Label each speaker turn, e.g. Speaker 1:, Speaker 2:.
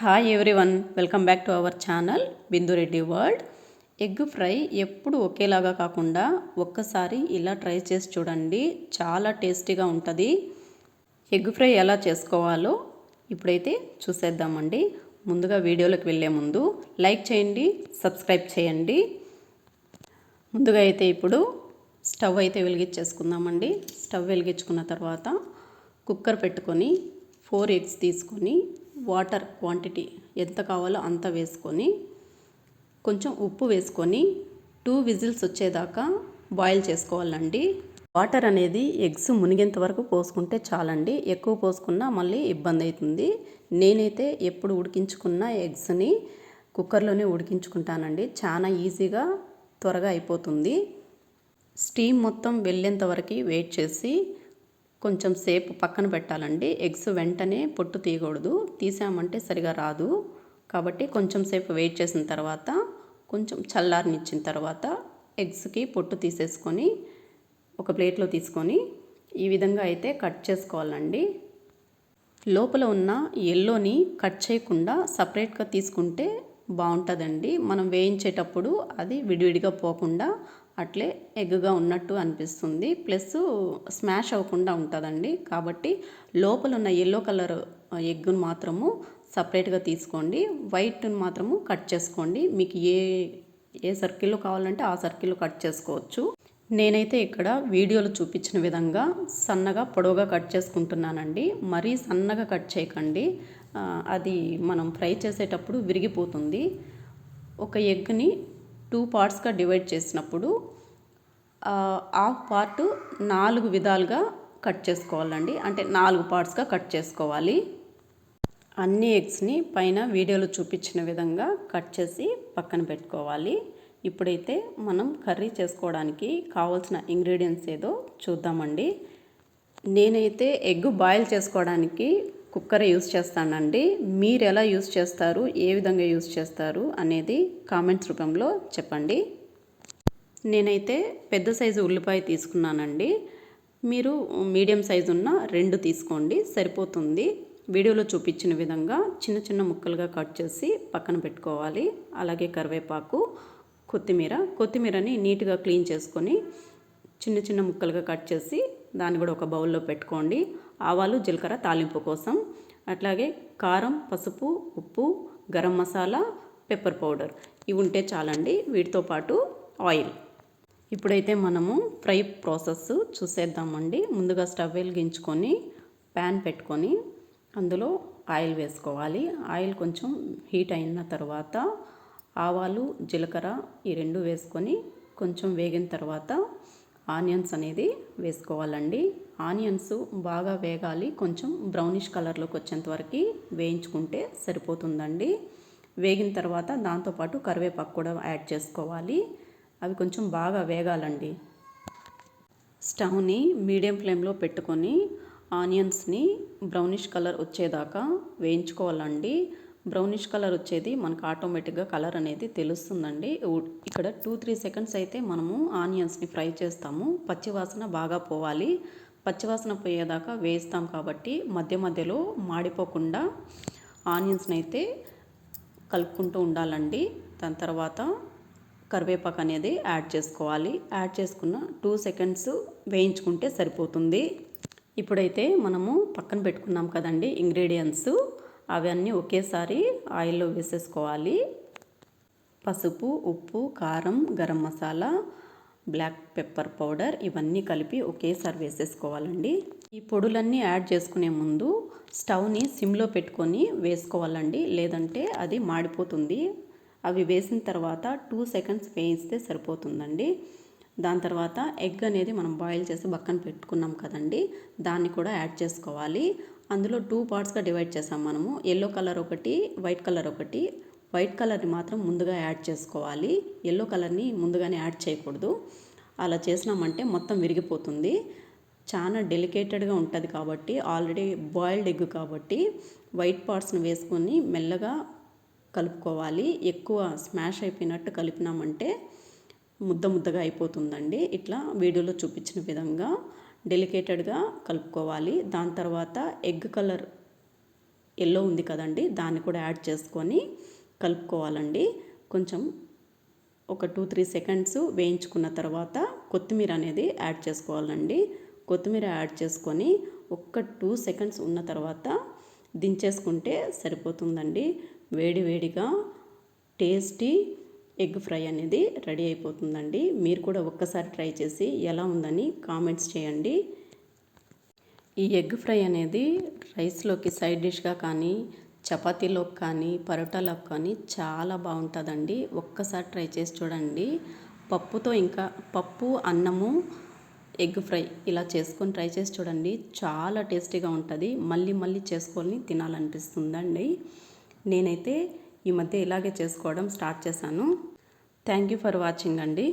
Speaker 1: Hi everyone welcome back to our channel Bindu Reddy world egg fry ఎప్పుడు ఒకేలాగా కాకుండా ఒక్కసారి ఇలా ట్రై చేసి చూడండి చాలా టేస్టీగా ఉంటుంది. ఎగ్ ఫ్రై ఎలా చేసుకోవాలో ఇప్పుడైతే చూసేద్దామండి. ముందుగా వీడియోలోకి వెళ్ళే ముందు లైక్ చేయండి సబ్స్క్రైబ్ చేయండి. ముందుగా అయితే ఇప్పుడు స్టవ్ అయితే వెలిగించేసుకుందామండి. స్టవ్ వెలిగించుకున్న తర్వాత కుక్కర్ పెట్టుకొని ఫోర్ ఎగ్స్ తీసుకొని వాటర్ క్వాంటిటీ ఎంత కావాలో అంత వేసుకొని కొంచెం ఉప్పు వేసుకొని టూ విజిల్స్ వచ్చేదాకా బాయిల్ చేసుకోవాలండి. వాటర్ అనేది ఎగ్స్ మునిగేంత వరకు పోసుకుంటే చాలండి. ఎక్కువ పోసుకున్నా మళ్ళీ ఇబ్బంది అవుతుంది. నేనైతే ఎప్పుడు ఉడికించుకున్న ఎగ్స్ని కుక్కర్లోనే ఉడికించుకుంటానండి. చాలా ఈజీగా త్వరగా అయిపోతుంది. స్టీమ్ మొత్తం వెళ్ళేంత వరకు వెయిట్ చేసి కొంచెం సేపు పక్కన పెట్టాలండి. ఎగ్స్ వెంటనే పొట్టు తీయకూడదు. తీసామంటే సరిగా రాదు. కాబట్టి కొంచెం సేపు వెయిట్ చేసిన తర్వాత కొంచెం చల్లారనిచ్చిన తర్వాత ఎగ్స్కి పొట్టు తీసేసుకొని ఒక ప్లేట్లో తీసుకొని ఈ విధంగా అయితే కట్ చేసుకోవాలండి. లోపల ఉన్న ఎల్లోని కట్ చేయకుండా సపరేట్గా తీసుకుంటే బాగుంటుందండి. మనం వేయించేటప్పుడు అది విడివిడిగా పోకుండా అట్లే ఎగ్గుగా ఉన్నట్టు అనిపిస్తుంది. ప్లస్ స్మాష్ అవ్వకుండా ఉంటుందండి. కాబట్టి లోపల ఉన్న ఎల్లో కలర్ ఎగ్గును మాత్రము సపరేట్గా తీసుకోండి. వైట్ని మాత్రము కట్ చేసుకోండి. మీకు ఏ ఏ సర్కిల్లో కావాలంటే ఆ సర్కిల్లో కట్ చేసుకోవచ్చు. నేనైతే ఇక్కడ వీడియోలో చూపించిన విధంగా సన్నగా పొడవుగా కట్ చేసుకుంటున్నానండి. మరీ సన్నగా కట్ చేయకండి. అది మనం ఫ్రై చేసేటప్పుడు విరిగిపోతుంది. ఒక ఎగ్ని టూ పార్ట్స్గా డివైడ్ చేసినప్పుడు హాఫ్ పార్ట్ నాలుగు విధాలుగా కట్ చేసుకోవాలండి. అంటే నాలుగు పార్ట్స్గా కట్ చేసుకోవాలి. అన్ని ఎగ్స్ని పైన వీడియోలో చూపించిన విధంగా కట్ చేసి పక్కన పెట్టుకోవాలి. ఇప్పుడైతే మనం కర్రీ చేసుకోవడానికి కావాల్సిన ఇంగ్రీడియంట్స్ ఏదో చూద్దామండి. నేనైతే ఎగ్ బాయిల్ చేసుకోవడానికి కుక్కర్ యూస్ చేస్తానండి. మీరు ఎలా యూస్ చేస్తారు? ఏ విధంగా యూస్ చేస్తారు? అనేది కామెంట్స్ రూపంలో చెప్పండి. నేనైతే పెద్ద సైజు ఉల్లిపాయ తీసుకున్నానండి. మీరు మీడియం సైజు ఉన్న రెండు తీసుకోండి. సరిపోతుంది. వీడియోలో చూపించిన విధంగా చిన్న చిన్న ముక్కలుగా కట్ చేసి పక్కన పెట్టుకోవాలి. అలాగే కరివేపాకు కొత్తిమీర. కొత్తిమీరని నీట్గా క్లీన్ చేసుకొని చిన్న చిన్న ముక్కలుగా కట్ చేసి దాన్ని కూడా ఒక బౌల్లో పెట్టుకోండి. ఆవాలు జీలకర్ర తాలింపు కోసం. అట్లాగే కారం పసుపు ఉప్పు గరం మసాలా పెప్పర్ పౌడర్ ఇవి ఉంటే చాలండి. వీటితో పాటు ఆయిల్ ఇప్పుడైతే మనము ఫ్రై ప్రాసెస్ చూసేద్దామండి. ముందుగా స్టవ్ వెలిగించుకొని ప్యాన్ పెట్టుకొని అందులో ఆయిల్ వేసుకోవాలి. ఆయిల్ కొంచెం హీట్ అయిన తర్వాత ఆవాలు జీలకర్ర ఈ రెండు వేసుకొని కొంచెం వేగిన తర్వాత ఆనియన్స్ అనేది వేసుకోవాలండి. ఆనియన్స్ బాగా వేగాలి. కొంచెం బ్రౌనిష్ కలర్లోకి వచ్చేంత వరకు వేయించుకుంటే సరిపోతుందండి. వేగిన తర్వాత దాంతోపాటు కరివేపాకు కూడా యాడ్ చేసుకోవాలి. అవి కొంచెం బాగా వేగాలండి. స్టవ్ని మీడియం ఫ్లేమ్లో పెట్టుకొని ఆనియన్స్ని బ్రౌనిష్ కలర్ వచ్చేదాకా వేయించుకోవాలండి. బ్రౌనిష్ కలర్ వచ్చేది. మనకు ఆటోమేటిక్గా కలర్ అనేది తెలుస్తుందండి. ఇక్కడ టూ త్రీ సెకండ్స్ అయితే మనము ఆనియన్స్ని ఫ్రై చేస్తాము. పచ్చివాసన బాగా పోవాలి. పచ్చివాసన పోయేదాకా వేస్తాం కాబట్టి మధ్య మధ్యలో మాడిపోకుండా ఆనియన్స్ని అయితే కలుపుకుంటూ ఉండాలండి. దాని తర్వాత కరివేపాకు అనేది యాడ్ చేసుకోవాలి. యాడ్ చేసుకున్న టూ సెకండ్స్ వేయించుకుంటే సరిపోతుంది. ఇప్పుడైతే మనము పక్కన పెట్టుకున్నాం కదండి ఇంగ్రీడియంట్స్. అవన్నీ ఒకేసారి ఆయిల్లో వేసేసుకోవాలి. పసుపు ఉప్పు కారం garam masala black pepper powder ఇవన్నీ కలిపి ఒకేసారి వేసేసుకోవాలండి. ఈ పొడులన్నీ యాడ్ చేసుకునే ముందు స్టవ్ని సిమ్లో పెట్టుకొని వేసుకోవాలండి. లేదంటే అది మాడిపోతుంది. అవి వేసిన తర్వాత టూ సెకండ్స్ వేయిస్తే సరిపోతుందండి. దాని తర్వాత ఎగ్ అనేది మనం బాయిల్ చేసి పక్కన పెట్టుకున్నాం కదండి. దాన్ని కూడా యాడ్ చేసుకోవాలి. అందులో టూ పార్ట్స్గా డివైడ్ చేసాం మనము. ఎల్లో కలర్ ఒకటి వైట్ కలర్ ఒకటి. వైట్ కలర్ని మాత్రం ముందుగా యాడ్ చేసుకోవాలి. ఎల్లో కలర్ని ముందుగానే యాడ్ చేయకూడదు. అలా చేసినామంటే మొత్తం విరిగిపోతుంది. చాలా డెలికేటెడ్గా ఉంటుంది కాబట్టి ఆల్రెడీ బాయిల్డ్ ఎగ్ కాబట్టి వైట్ పార్ట్స్ని వేసుకొని మెల్లగా కలుపుకోవాలి. ఎక్కువ స్మాష్ అయిపోయినట్టు కలిపినామంటే ముద్ద ముద్దగా అయిపోతుందండి. ఇట్లా వీడియోలో చూపించిన విధంగా. డెలికేటెడ్గా కలుపుకోవాలి. దాని తర్వాత ఎగ్ కలర్ ఎల్లో ఉంది కదండి దాన్ని కూడా యాడ్ చేసుకొని కలుపుకోవాలండి. కొంచెం ఒక టూ త్రీ సెకండ్స్ వేయించుకున్న తర్వాత కొత్తిమీర అనేది యాడ్ చేసుకోవాలండి. కొత్తిమీర యాడ్ చేసుకొని ఒక్క టూ సెకండ్స్ ఉన్న తర్వాత దించేసుకుంటే సరిపోతుందండి. వేడి వేడిగా టేస్టీ ఎగ్ ఫ్రై అనేది రెడీ అయిపోతుందండి. మీరు కూడా ఒక్కసారి ట్రై చేసి ఎలా ఉందని కామెంట్స్ చేయండి. ఈ ఎగ్ ఫ్రై అనేది రైస్లోకి సైడ్ డిష్గా కానీ చపాతీలోకి కానీ పరోటాలోకి కానీ చాలా బాగుంటుందండి. ఒక్కసారి ట్రై చేసి చూడండి. పప్పుతో ఇంకా పప్పు అన్నము ఎగ్ ఫ్రై ఇలా చేసుకొని ట్రై చేసి చూడండి. చాలా టేస్టీగా ఉంటుంది. మళ్ళీ మళ్ళీ చేసుకొని తినాలనిపిస్తుందండి. నేనైతే ఈ మధ్య ఇలాగే చేసుకోవడం స్టార్ట్ చేశాను. థ్యాంక్ యూ ఫర్ వాచింగ్ అండి.